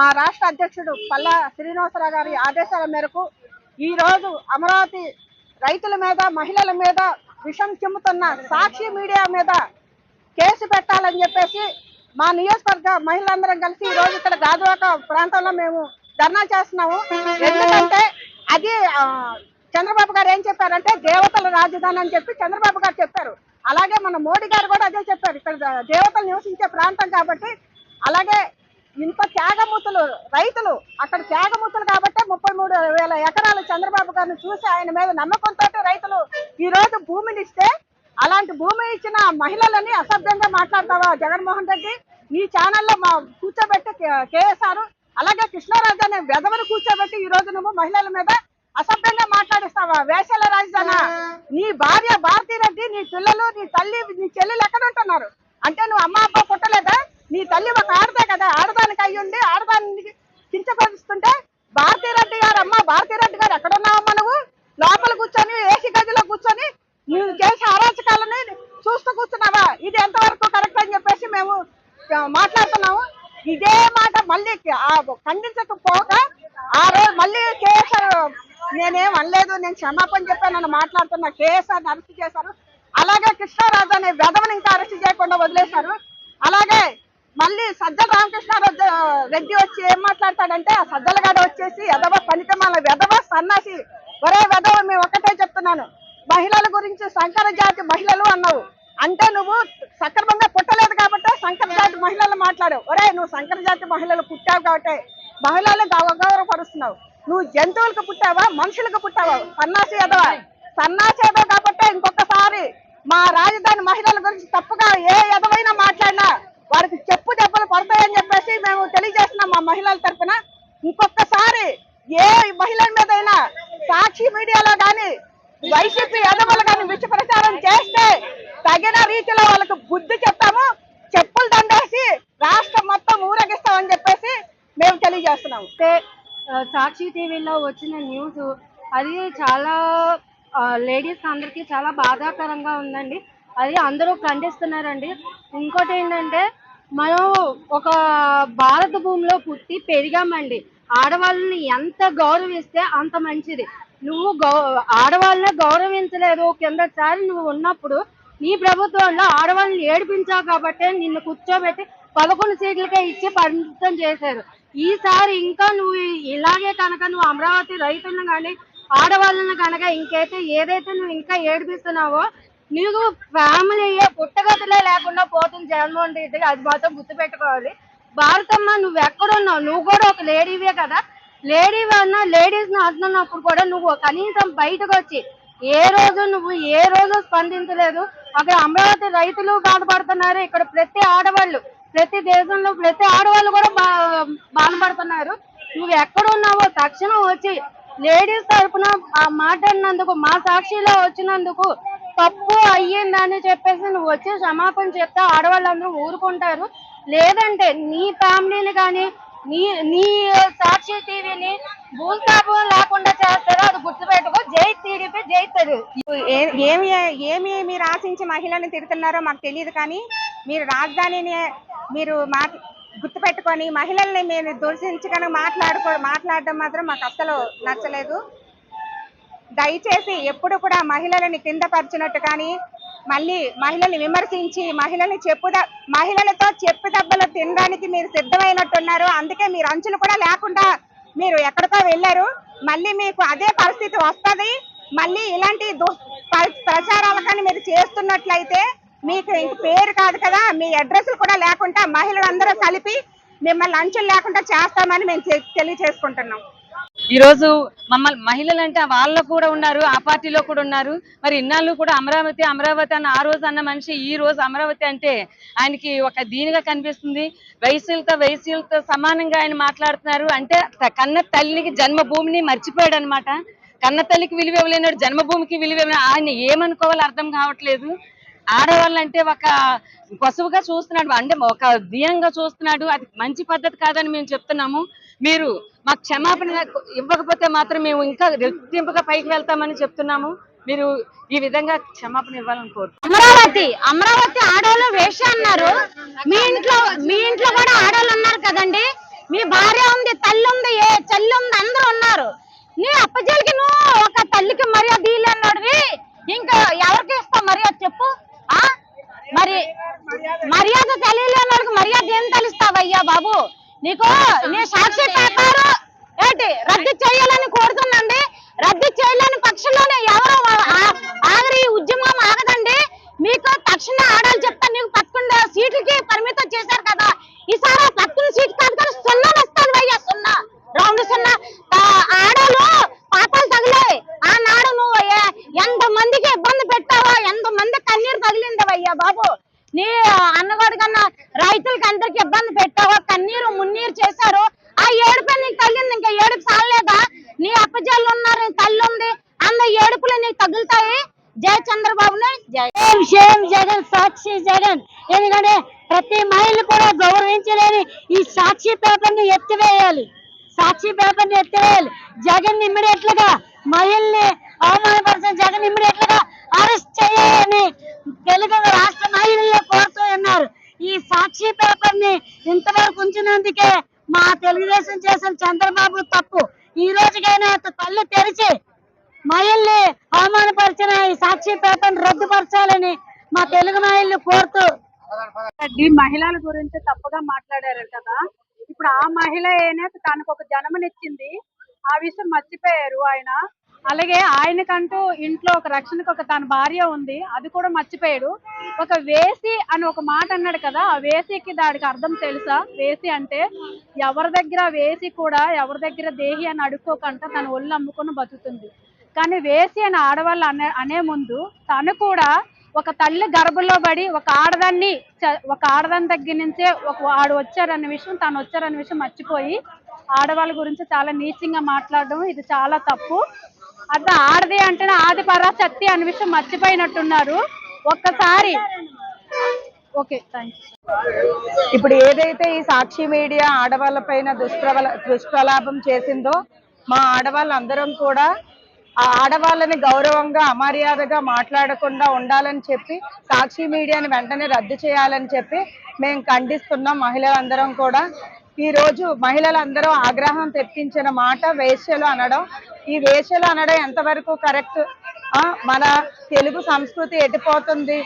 మా రాష్ట్ర అధ్యక్షుడు పల్లా శ్రీనివాసరావు గారి ఆదేశాల మేరకు ఈ రోజు అమరావతి రైతుల మీద మహిళల మీద విషం చిమ్ముతున్న సాక్షి మీడియా మీద కేసు పెట్టాలని చెప్పేసి మా నియోజకవర్గ మహిళలందరం కలిసి ఈరోజు ఇక్కడ గాజువాక ప్రాంతంలో మేము ధర్నా చేస్తున్నాము. ఎందుకంటే అది చంద్రబాబు గారు ఏం చెప్పారంటే దేవతల రాజధాని అని చెప్పి చంద్రబాబు గారు చెప్పారు. అలాగే మన మోడీ గారు కూడా అదే చెప్పారు. ఇక్కడ దేవతలు నివసించే ప్రాంతం కాబట్టి అలాగే ఇంత త్యాగమూర్తులు రైతులు. అక్కడ త్యాగమూర్తులు కాబట్టి ముప్పై మూడు వేల ఎకరాలు చంద్రబాబు గారిని చూసి ఆయన మీద నమ్మకంతో రైతులు ఈ రోజు భూమిని ఇస్తే అలాంటి భూమి ఇచ్చిన మహిళలని అసభ్యంగా మాట్లాడతావా జగన్మోహన్ రెడ్డి? నీ ఛానల్లో మా కూర్చోబెట్టి కే- కేఎస్ఆర్ అలాగే కృష్ణారాజు అనే వెధవను కూర్చోబెట్టి ఈ రోజు నువ్వు మహిళల మీద అసభ్యంగా మాట్లాడిస్తావా? వేషాల రాజధాన. నీ భార్య భారతీ రెడ్డి నీ పిల్లలు నీ తల్లి నీ చెల్లెలు ఎక్కడ ఉంటున్నారు? అంటే నువ్వు అమ్మ అప్ప పుట్టలేదా? నీ తల్లి ఒక ఆడదే కదా? ఆడదానికి అయ్యుండి ఆడదానికి కించపరుస్తుంటే భారతీరెడ్డి గారు అమ్మ భారతీరెడ్డి గారు ఎక్కడున్నావమ్మా నువ్వు? లోపల కూర్చొని ఏసీ గదిలో కూర్చొని నువ్వు చేసే అరాచకాలని చూస్తూ కూర్చున్నావా? ఇది ఎంతవరకు కరెక్ట్ అని చెప్పేసి మేము మాట్లాడుతున్నాము. ఇదే మాట మళ్ళీ ఆ ఖండించకపోక ఆ రోజు మళ్ళీ కేఎస్ఆర్ నేనేం అనలేదు నేను క్షమాపణ చెప్పానని మాట్లాడుతున్న కేఎస్ఆర్ అరెస్ట్ చేశారు. అలాగే కృష్ణరాజు అనే వెధవని ఇంకా అరెస్ట్ చేయకుండా వదిలేశారు. అలాగే మళ్ళీ సజ్జల రామకృష్ణారావు రెడ్డి వచ్చి ఏం మాట్లాడతాడంటే ఆ సజ్జల వచ్చేసి ఎదవ పనికిమాల వెదవ సన్నాసి ఒరే వెదవ మేము ఒకటే చెప్తున్నాను. మహిళల గురించి సంకర జాతి మహిళలు అన్నావు. అంటే నువ్వు సక్రమంగా పుట్టలేదు కాబట్టి సంకర జాతి మహిళలు మాట్లాడావు. ఒరే నువ్వు సంకర జాతి మహిళలు పుట్టావు కాబట్టి మహిళలు గౌ- గౌరవపరుస్తున్నావు. నువ్వు జంతువులకు పుట్టావా మనుషులకు పుట్టావా? సన్నాసి ఎదవ సన్నాసి ఎదవ కాబట్టి ఇంకొకసారి మా రాజధాని మహిళల గురించి తప్పుగా ఏ ఎదవైనా మాట్లాడినా వారికి చెప్పు దెబ్బలు పడతాయని చెప్పేసి మేము తెలియజేస్తున్నాం మా మహిళల తరఫున ఇంకొకసారి ఏ మహిళల మీదైనా సాక్షి మీడియాలో కానీ వైసీపీ ఎదవలు కానీ విష ప్రచారం చేస్తే తగిన రీతిలో వాళ్ళకు బుద్ధి చెప్తాము చెప్పులు దండేసి రాష్ట్రం మొత్తం ఊరేగిస్తామని చెప్పేసి మేము తెలియజేస్తున్నాము. సాక్షి టీవీలో వచ్చిన న్యూస్ అది చాలా లేడీస్ అందరికీ చాలా బాధాకరంగా ఉందండి. అది అందరూ ఖండిస్తున్నారండి. ఇంకోటి ఏంటంటే మనం ఒక భారత భూమిలో పుట్టి పెరిగామండి. ఆడవాళ్ళని ఎంత గౌరవిస్తే అంత మంచిది. నువ్వు గౌ ఆడవాళ్ళని గౌరవించలేదు. కిందసారి నువ్వు ఉన్నప్పుడు నీ ప్రభుత్వంలో ఆడవాళ్ళని ఏడిపించావు కాబట్టి నిన్ను కూర్చోబెట్టి పదకొండు సీట్లకే ఇచ్చి పరిమితం చేశారు. ఈసారి ఇంకా నువ్వు ఇలాగే కనుక నువ్వు అమరావతి రైతులను కానీ ఆడవాళ్ళను కనుక ఇంకైతే ఏదైతే నువ్వు ఇంకా ఏడిపిస్తున్నావో నీకు ఫ్యామిలీ పుట్టగతులే లేకుండా పోతుంది జగన్మోహన్ రెడ్డి అది మాత్రం గుర్తుపెట్టుకోవాలి. భారతమ్మ నువ్వు ఎక్కడున్నావు నువ్వు కూడా ఒక లేడీవే కదా. లేడీ అన్న లేడీస్ని అంటున్నప్పుడు కూడా నువ్వు కనీసం బయటకు వచ్చి ఏ రోజు నువ్వు ఏ రోజు స్పందించలేదు. అక్కడ అమరావతి రైతులు బాధపడుతున్నారు. ఇక్కడ ప్రతి ఆడవాళ్ళు ప్రతి దేశంలో ప్రతి ఆడవాళ్ళు కూడా బా బాధపడుతున్నారు. నువ్వు ఎక్కడ ఉన్నావో తక్షణం వచ్చి లేడీస్ తరపున మాట్లాడినందుకు మా సాక్షిలో వచ్చినందుకు తప్పు అయ్యిందని చెప్పేసి నువ్వు వచ్చి క్షమాపణ చెప్తే ఆడవాళ్ళందరూ ఊరుకుంటారు. లేదంటే నీ ఫ్యామిలీని కానీ నీ నీ సాక్షి టీవీని భూస్థాపం లేకుండా చేస్తారో అది గుర్తుపెట్టుకో. జై టీడీపీ జై తెలుగు ఏమి ఏమి మీరు ఆశించి మహిళల్ని తిడుతున్నారో మాకు తెలియదు కానీ మీరు రాజధానిని మీరు మా గుర్తుపెట్టుకొని మహిళల్ని మీరు దూషించగానే మాట్లాడుకో మాట్లాడడం మాత్రం మాకు అస్సలు నచ్చలేదు. దయచేసి ఎప్పుడు కూడా మహిళలని కింద పరిచినట్టు కానీ మళ్ళీ మహిళల్ని విమర్శించి మహిళల్ని చెప్పుద మహిళలతో చెప్పు దెబ్బలు తినడానికి మీరు సిద్ధమైనట్టున్నారు. అందుకే మీరు అంచులు కూడా లేకుండా మీరు ఎక్కడికో వెళ్ళారు. మళ్ళీ మీకు అదే పరిస్థితి వస్తది. మళ్ళీ ఇలాంటి ప్ర- ప్రచారాలు కానీ మీరు చేస్తున్నట్లయితే మీకు ఇంక పేరు కాదు కదా. మీ అడ్రస్లు కూడా లేకుండా మహిళలందరూ కలిపి మిమ్మల్ని అంచులు లేకుండా చేస్తామని మేము తెలియచేసుకుంటున్నాం. ఈరోజు ఈ రోజు మమ్మల్ని మహిళలు అంటే వాళ్ళు కూడా ఉన్నారు ఆ పార్టీలో కూడా ఉన్నారు. మరి ఇన్నాళ్ళు కూడా అమరావతి అమరావతి అన్న ఆ రోజు అన్న మనిషి ఈ రోజు అమరావతి అంటే ఆయనకి ఒక దీనిగా కనిపిస్తుంది. వయసులతో వయసులతో సమానంగా ఆయన మాట్లాడుతున్నారు. అంటే కన్న తల్లికి జన్మభూమిని మర్చిపోయాడు అనమాట కన్న తల్లికి విలువ ఇవ్వలేనాడు జన్మభూమికి విలువ ఆయన ఏమనుకోవాలో అర్థం కావట్లేదు. ఆడవాళ్ళంటే ఒక పశువుగా చూస్తున్నాడు. అంటే ఒక దియంగా చూస్తున్నాడు. అది మంచి పద్ధతి కాదని మేము చెప్తున్నాము. మీరు మాకు క్షమాపణ ఇవ్వకపోతే మాత్రం మేము ఇంకా రెట్టింపుగా పైకి వెళ్తామని చెప్తున్నాము. మీరు ఈ విధంగా క్షమాపణ ఇవ్వాలని కోరు అమరావతి అమరావతి ఆడవాళ్ళు వేష అన్నారు మీ ఇంట్లో మీ ఇంట్లో కూడా ఆడవాళ్ళు ఉన్నారు కదండి. మీ భార్య ఉంది తల్లి ఉంది ఏ చెల్లి ఉంది అందరూ ఉన్నారు నీ అప్పచెల్లికి నువ్వు ఒక తల్లికి మర్యాద ఇల్లన్నాడివి ఇంకా ఎవరికి ఇస్తావు మర్యాద చెప్పు ఆ మరి మర్యాద తెలియలేని వాళ్ళకి మర్యాద ఏం తెలుస్తావయ్యా బాబు నీకు నీ సాక్షి పేపర్ ఏంటి రద్దు చేయాలని కోరుతుందండి రద్దు చేయలేని పక్షంలోనే ఎవరు ఆ- ఆగరి ఈ ఉద్యమం ఆగదండి మీకు తక్షణ ఆడాలి చెప్తా నీకు పదకొండు సీట్లకి పరిమితం చేశారు కదా ఈసారి ఆ పదకొండు సీట్ కాదు కానీ సున్నా వస్తాను అయ్యా సున్నా రౌండ్ సున్నా ఆ, ఆడలు పాపాలు తగిలాయి ఆనాడు నువ్వు ఏ- ఎంత మందికి ఇబ్బంది పెట్టావో ఎంత మంది కన్నీరు తగిలిందవయ్యా బాబు నీ అన్నగాడు కన్నా రైతులకి అందరికి ఇబ్బంది పెట్టావో కన్నీరు మున్నీరు చేశారు ఆ ఏడుపే నీకు తగిలింది ఇంకా ఏడుపు సాలేదా నీ అప్పజల్లు ఉన్నారు నీ తల్లి ఉంది అన్న ఏడుపులు నీకు తగులుతాయి జై చంద్రబాబుని జై సేమ్ జగన్ సాక్షి జగన్. ఎందుకంటే ప్రతి మహిళ కూడా గౌరవించలేని ఈ సాక్షి పేపర్ని ఎత్తివేయాలి. సాక్షి పేపర్ని ఎత్తివేయాలి. జగన్ ఇమ్మీడియట్గా మహిళని అవమానపరిచిన జగన్ ఇమ్మీడియట్గా అరెస్ట్ చేయాలని తెలుగు రాష్ట్ర మహిళల్ని కోరుతూ ఉన్నారు. ఈ సాక్షి పేపర్ని ఇంతవరకు ఉంచినందుకే మా తెలుగుదేశం చేసిన చంద్రబాబు తప్పు. ఈ రోజుకైనా కళ్ళు తెరిచి మహిళని అవమానపరిచిన ఈ సాక్షి పేపర్ రద్దుపరచాలని మా తెలుగు మహిళలు కోరుతూ. మహిళల గురించి తప్పుగా మాట్లాడారు కదా. ఇప్పుడు ఆ మహిళ ఏనే తనకు ఒక జన్మనిచ్చింది. ఆ విషయం మర్చిపోయారు ఆయన. అలాగే ఆయనకంటూ ఇంట్లో ఒక రక్షణకు ఒక తన భార్య ఉంది. అది కూడా మర్చిపోయాడు. ఒక వేసి అని ఒక మాట అన్నాడు కదా ఆ వేసికి దానికి అర్థం తెలుసా? వేసి అంటే ఎవరి దగ్గర వేసి కూడా ఎవరి దగ్గర దేహి అని అడుక్కోకుండా తన ఒళ్ళు అమ్ముకొని బతుకుతుంది. కానీ వేసి అని ఆడవాళ్ళు అనే అనే ముందు తను కూడా ఒక తల్లి గర్భంలో పడి ఒక ఆడదాన్ని ఒక ఆడదాని దగ్గర నుంచే ఒక ఆడు వచ్చారన్న విషయం తాను వచ్చారన్న విషయం మర్చిపోయి ఆడవాళ్ళ గురించి చాలా నీచంగా మాట్లాడడం ఇది చాలా తప్పు. అది ఆడది అంటేనే ఆది పరాశక్తి అనే విషయం మర్చిపోయినట్టున్నారు. ఒక్కసారి. ఓకే థ్యాంక్ ఇప్పుడు ఏదైతే ఈ సాక్షి మీడియా ఆడవాళ్ళ పైన దుష్ప్రబల దుష్ప్రలాభం చేసిందో మా ఆడవాళ్ళందరం కూడా ఆ ఆడవాళ్ళని గౌరవంగా అమర్యాదగా మాట్లాడకుండా ఉండాలని చెప్పి సాక్షి మీడియాని వెంటనే రద్దు చేయాలని చెప్పి మేము ఖండిస్తున్నాం. మహిళలందరం కూడా. ఈ రోజు మహిళలందరూ ఆగ్రహం తెప్పించిన మాట వేశ్యలు అనడం. ఈ వేశ్యలు అనడం ఎంతవరకు కరెక్ట్? మన తెలుగు సంస్కృతి ఎటుపోతుంది?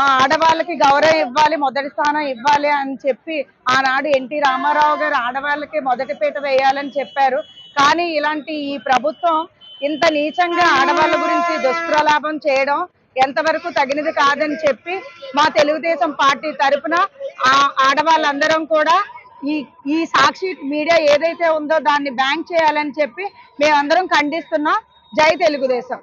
ఆ, ఆడవాళ్ళకి గౌరవం ఇవ్వాలి మొదటి స్థానం ఇవ్వాలి అని చెప్పి ఆనాడు ఎన్టీ రామారావు గారు ఆడవాళ్ళకి మొదటి పీట వేయాలని చెప్పారు. కానీ ఇలాంటి ఈ ప్రభుత్వం ఇంత నీచంగా ఆడవాళ్ళ గురించి దుష్ప్రలాభం చేయడం ఎంతవరకు తగినది కాదని చెప్పి మా తెలుగుదేశం పార్టీ తరపున ఆ ఆడవాళ్ళందరం కూడా ఈ ఈ సాక్షి మీడియా ఏదైతే ఉందో దాన్ని బ్యాంక్ చేయాలని చెప్పి మేమందరం ఖండిస్తున్నాం. జై తెలుగుదేశం.